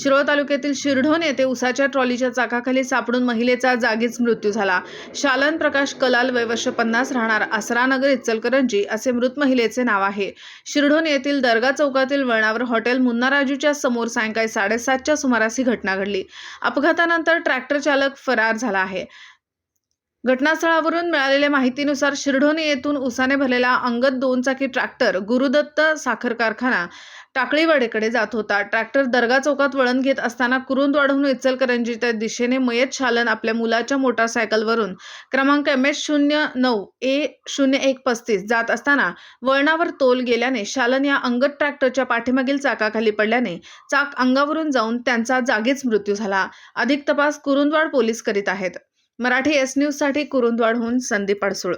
शिरोळ तालुक्यातील शिरढोण येथे उसाच्या ट्रॉलीच्या चाकाखाली सापडून महिलेचा जागीच मृत्यू झाला. शालन प्रकाश कलाल वयवर्ष पन्नास राहणार आसरानगर इचलकरंजी असे मृत महिलेचे नाव आहे. शिरढोण येथील दर्गा चौकातील वळणावर हॉटेल मुन्नाराजूच्या समोर सायंकाळी साडेसातच्या सुमारास ही घटना घडली. अपघातानंतर ट्रॅक्टर चालक फरार झाला आहे. घटनास्थळावरून मिळालेल्या माहितीनुसार शिरढोणी येथून उसाने भरलेला अंगद दोन चाकी ट्रॅक्टर गुरुदत्त साखर कारखाना टाकळीवाडीकडे जात होता. ट्रॅक्टर दर्गा चौकात वळण घेत असताना कुरुंदवाडहून इचलकरंजीच्या दिशेने मयत शालन आपल्या मुलाच्या मोटारसायकलवरून. क्रमांक एम एच शून्य नऊ ए शून्य एक पस्तीस जात असताना वळणावर तोल गेल्याने शालन या अंगत ट्रॅक्टरच्या पाठीमागील चाकाखाली पडल्याने चाक अंगावरून जाऊन त्यांचा जागीच मृत्यू झाला. अधिक तपास कुरुंदवाड पोलीस करीत आहेत. मराठी एस न्यूजसाठी कुरुंदवाडहून संदीप अडसूळ.